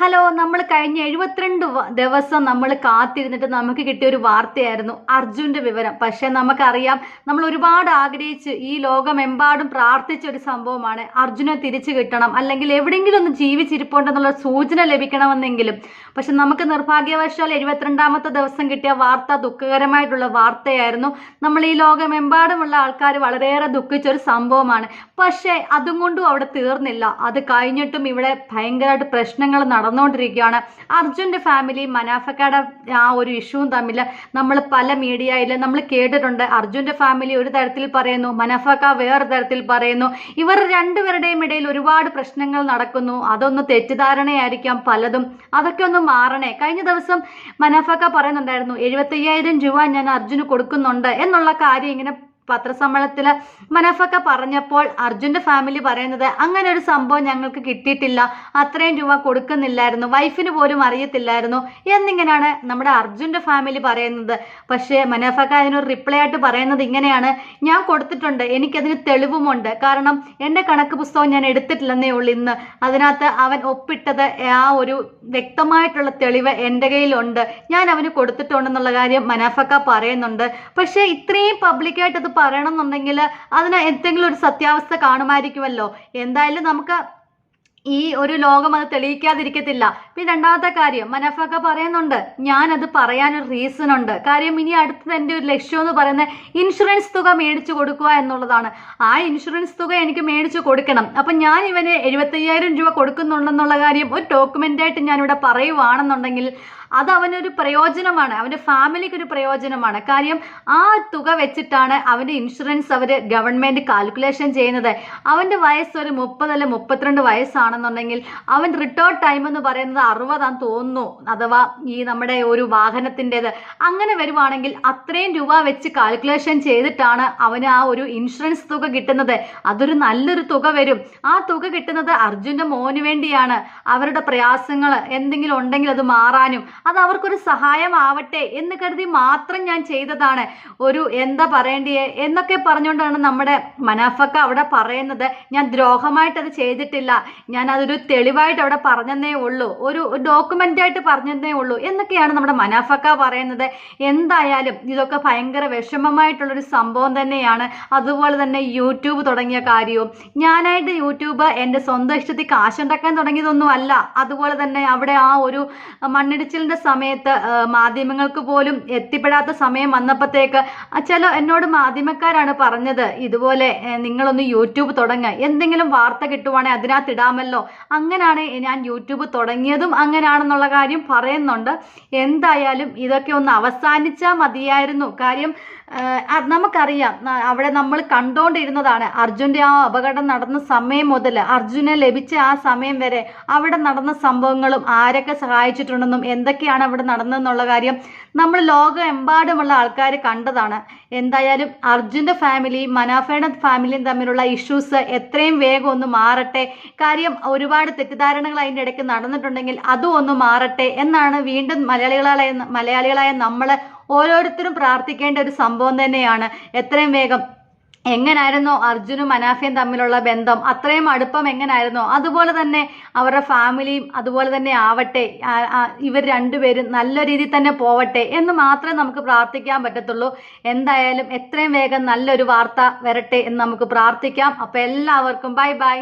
Hello നമ്മൾ കഴിഞ്ഞ എഴുപത്തിരണ്ട് ദിവസം നമ്മൾ കാത്തിരുന്നിട്ട് നമുക്ക് കിട്ടിയ ഒരു വാർത്തയായിരുന്നു അർജുന്റെ വിവരം. പക്ഷെ നമുക്കറിയാം നമ്മൾ ഒരുപാട് ആഗ്രഹിച്ച് ഈ ലോകമെമ്പാടും പ്രാർത്ഥിച്ച ഒരു സംഭവമാണ് അർജുനെ തിരിച്ചു കിട്ടണം അല്ലെങ്കിൽ എവിടെയെങ്കിലും ഒന്ന് ജീവിച്ചിരിപ്പുണ്ടെന്നുള്ള സൂചന ലഭിക്കണമെന്നെങ്കിലും. പക്ഷെ നമുക്ക് നിർഭാഗ്യവശാൽ എഴുപത്തിരണ്ടാമത്തെ ദിവസം കിട്ടിയ വാർത്ത ദുഃഖകരമായിട്ടുള്ള വാർത്തയായിരുന്നു. നമ്മൾ ഈ ലോകമെമ്പാടുമുള്ള ആൾക്കാർ വളരെയേറെ ദുഃഖിച്ച ഒരു സംഭവമാണ്. പക്ഷേ അതും കൊണ്ടും അവിടെ തീർന്നില്ല. അത് കഴിഞ്ഞിട്ടും ഇവിടെ ഭയങ്കരമായിട്ട് പ്രശ്നങ്ങൾ നടന്നുകൊണ്ടിരിക്കുകയാണ്. അർജുന്റെ ഫാമിലി മനാഫക്കയുടെ ആ ഒരു ഇഷ്യൂവും തമ്മിൽ നമ്മൾ പല മീഡിയയിൽ നമ്മൾ കേട്ടിട്ടുണ്ട്. അർജുന്റെ ഫാമിലി ഒരു തരത്തിൽ പറയുന്നു മനാഫക്ക വേറെ തരത്തിൽ പറയുന്നു. ഇവർ രണ്ടുപേരുടെയും ഇടയിൽ ഒരുപാട് പ്രശ്നങ്ങൾ നടക്കുന്നു. അതൊന്ന് തെറ്റിദ്ധാരണയായിരിക്കാം പലതും. അതൊക്കെ ഒന്ന് മാറണേ. കഴിഞ്ഞ ദിവസം മനാഫക്ക പറയുന്നുണ്ടായിരുന്നു എഴുപത്തയ്യായിരം രൂപ ഞാൻ അർജുന് കൊടുക്കുന്നുണ്ട് എന്നുള്ള കാര്യം ഇങ്ങനെ പത്രസമ്മേളനത്തിൽ മനഫക്ക പറഞ്ഞപ്പോൾ അർജുന്റെ ഫാമിലി പറയുന്നത് അങ്ങനെ ഒരു സംഭവം ഞങ്ങൾക്ക് കിട്ടിയിട്ടില്ല. അത്രയും രൂപ കൊടുക്കുന്നില്ലായിരുന്നു. വൈഫിന് പോലും അറിയത്തില്ലായിരുന്നു എന്നിങ്ങനെയാണ് നമ്മുടെ അർജുന്റെ ഫാമിലി പറയുന്നത്. പക്ഷേ മനഫക്ക അതിനൊരു റിപ്ലൈ ആയിട്ട് പറയുന്നത് ഇങ്ങനെയാണ്. ഞാൻ കൊടുത്തിട്ടുണ്ട്. എനിക്കതിന് തെളിവുമുണ്ട്. കാരണം എന്റെ കണക്ക് പുസ്തകം ഞാൻ എടുത്തിട്ടില്ലെന്നേ ഉള്ളൂ ഇന്ന്. അതിനകത്ത് അവൻ ഒപ്പിട്ടത് ആ ഒരു വ്യക്തമായിട്ടുള്ള തെളിവ് എന്റെ കയ്യിലുണ്ട്. ഞാൻ അവന് കൊടുത്തിട്ടുണ്ടെന്നുള്ള കാര്യം മനാഫക്ക പറയുന്നുണ്ട്. പക്ഷേ ഇത്രയും പബ്ലിക്കായിട്ട് അത് പറയണം എന്നുണ്ടെങ്കിൽ അതിന് എന്തെങ്കിലും ഒരു സത്യാവസ്ഥ കാണുമായിരിക്കുമല്ലോ. എന്തായാലും നമുക്ക് ഈ ഒരു ലോകം അത് തെളിയിക്കാതിരിക്കത്തില്ല. പിന്നെ രണ്ടാമത്തെ കാര്യം മനഫക്ക പറയുന്നുണ്ട് ഞാനത് പറയാനൊരു റീസൺ ഉണ്ട്. കാര്യം ഇനി അടുത്തത് എന്റെ ഒരു ലക്ഷ്യം എന്ന് പറയുന്നത് ഇൻഷുറൻസ് തുക മേടിച്ചു കൊടുക്കുക എന്നുള്ളതാണ്. ആ ഇൻഷുറൻസ് തുക എനിക്ക് മേടിച്ചു കൊടുക്കണം. അപ്പം ഞാൻ ഇവന് എഴുപത്തയ്യായിരം രൂപ കൊടുക്കുന്നുണ്ടെന്നുള്ള കാര്യം ഒരു ഡോക്യുമെന്റായിട്ട് ഞാനിവിടെ പറയുവാണെന്നുണ്ടെങ്കിൽ അത് അവനൊരു പ്രയോജനമാണ് അവന്റെ ഫാമിലിക്ക് ഒരു പ്രയോജനമാണ്. കാര്യം ആ തുക വെച്ചിട്ടാണ് അവന്റെ ഇൻഷുറൻസ് അവർ ഗവൺമെന്റ് കാൽക്കുലേഷൻ ചെയ്യുന്നത്. അവന്റെ വയസ്സ് ഒരു മുപ്പത് അല്ലെ മുപ്പത്തിരണ്ട് വയസ്സാണെന്നുണ്ടെങ്കിൽ അവൻ റിട്ടയർഡ് ടൈം എന്ന് പറയുന്നത് അറുപതാന്ന് തോന്നുന്നു. അഥവാ ഈ നമ്മുടെ ഒരു വാഹനത്തിന്റെത്. അങ്ങനെ വരുവാണെങ്കിൽ അത്രയും രൂപ വെച്ച് കാൽക്കുലേഷൻ ചെയ്തിട്ടാണ് അവന് ആ ഒരു ഇൻഷുറൻസ് തുക കിട്ടുന്നത്. അതൊരു നല്ലൊരു തുക വരും. ആ തുക കിട്ടുന്നത് അർജുന്റെ മോന് വേണ്ടിയാണ്. അവരുടെ പ്രയാസങ്ങൾ എന്തെങ്കിലും ഉണ്ടെങ്കിൽ അത് മാറാനും അത് അവർക്കൊരു സഹായമാവട്ടെ എന്ന് കരുതി മാത്രം ഞാൻ ചെയ്തതാണ്. ഒരു എന്താ പറയേണ്ടിയേ? എന്നൊക്കെ പറഞ്ഞുകൊണ്ടാണ് നമ്മുടെ മനാഫക്ക അവിടെ പറയുന്നത്. ഞാൻ ദ്രോഹമായിട്ട് അത് ചെയ്തിട്ടില്ല. ഞാൻ അതൊരു തെളിവായിട്ട് അവിടെ പറഞ്ഞതേ ഉള്ളൂ. ഒരു ഡോക്യുമെന്റായിട്ട് പറഞ്ഞതേ ഉള്ളൂ. എന്നൊക്കെയാണ് നമ്മുടെ മനാഫക്ക പറയുന്നത്. എന്തായാലും ഇതൊക്കെ ഭയങ്കര വിഷമമായിട്ടുള്ളൊരു സംഭവം തന്നെയാണ്. അതുപോലെ തന്നെ യൂട്യൂബ് തുടങ്ങിയ കാര്യവും. ഞാനായിട്ട് യൂട്യൂബ് എന്റെ സ്വന്തം ഇഷ്ടത്തിൽ കാശുണ്ടാക്കാൻ തുടങ്ങിയതൊന്നും അല്ല അതുപോലെ തന്നെ അവിടെ ആ ഒരു മണ്ണിടിച്ചിലിന്റെ സമയത്ത് മാധ്യമങ്ങൾക്ക് പോലും എത്തിപ്പെടാത്ത സമയം വന്നപ്പോഴത്തേക്ക് ചില എന്നോട് മാധ്യമക്കാരാണ് പറഞ്ഞത് ഇതുപോലെ നിങ്ങളൊന്ന് യൂട്യൂബ് തുടങ്ങുക എന്തെങ്കിലും വാർത്ത കിട്ടുവാണെങ്കിൽ അതിനകത്ത് ഇടാമല്ലോ. അങ്ങനെയാണ് ഞാൻ യൂട്യൂബ് തുടങ്ങിയതും അങ്ങനെയാണെന്നുള്ള കാര്യം പറയുന്നുണ്ട്. എന്തായാലും ഇതൊക്കെ ഒന്ന് അവസാനിച്ചാൽ മതിയായിരുന്നു. കാര്യം നമുക്കറിയാം അവിടെ നമ്മൾ കണ്ടുകൊണ്ടിരുന്നതാണ് അർജുന്റെ ആ അപകടം നടന്ന സമയം മുതൽ അർജുനെ ലഭിച്ച ആ സമയം വരെ അവിടെ നടന്ന സംഭവങ്ങളും ആരൊക്കെ സഹായിച്ചിട്ടുണ്ടെന്നും എന്തൊക്കെയാണ് അവിടെ നടന്നതെന്നുള്ള കാര്യം നമ്മൾ ലോകമെമ്പാടുമുള്ള ആൾക്കാർ കണ്ടതാണ്. എന്തായാലും അർജുന്റെ ഫാമിലിയും മനാഫയുടെ ഫാമിലിയും തമ്മിലുള്ള ഇഷ്യൂസ് എത്രയും വേഗം ഒന്ന് മാറട്ടെ. കാര്യം ഒരുപാട് തെറ്റിദ്ധാരണകൾ അതിന്റെ ഇടയ്ക്ക് നടന്നിട്ടുണ്ടെങ്കിൽ അതും ഒന്ന് മാറട്ടെ എന്നാണ് വീണ്ടും മലയാളികളായ മലയാളികളായ നമ്മൾ ഓരോരുത്തരും പ്രാർത്ഥിക്കേണ്ട ഒരു സംഭവം തന്നെയാണ്. എത്രയും വേഗം എങ്ങനായിരുന്നോ അർജുനും മനാഫയും തമ്മിലുള്ള ബന്ധം? അത്രയും അടുപ്പം എങ്ങനായിരുന്നോ? അതുപോലെ തന്നെ അവരുടെ ഫാമിലിയും അതുപോലെ തന്നെ ആവട്ടെ ഇവർ രണ്ടുപേരും നല്ല രീതിയിൽ തന്നെ പോവട്ടെ എന്ന് മാത്രമേ നമുക്ക് പ്രാർത്ഥിക്കാൻ പറ്റത്തുള്ളൂ. എന്തായാലും എത്രയും വേഗം നല്ലൊരു വാർത്ത വരട്ടെ എന്ന് നമുക്ക് പ്രാർത്ഥിക്കാം. അപ്പോൾ എല്ലാവർക്കും ബൈ ബൈ.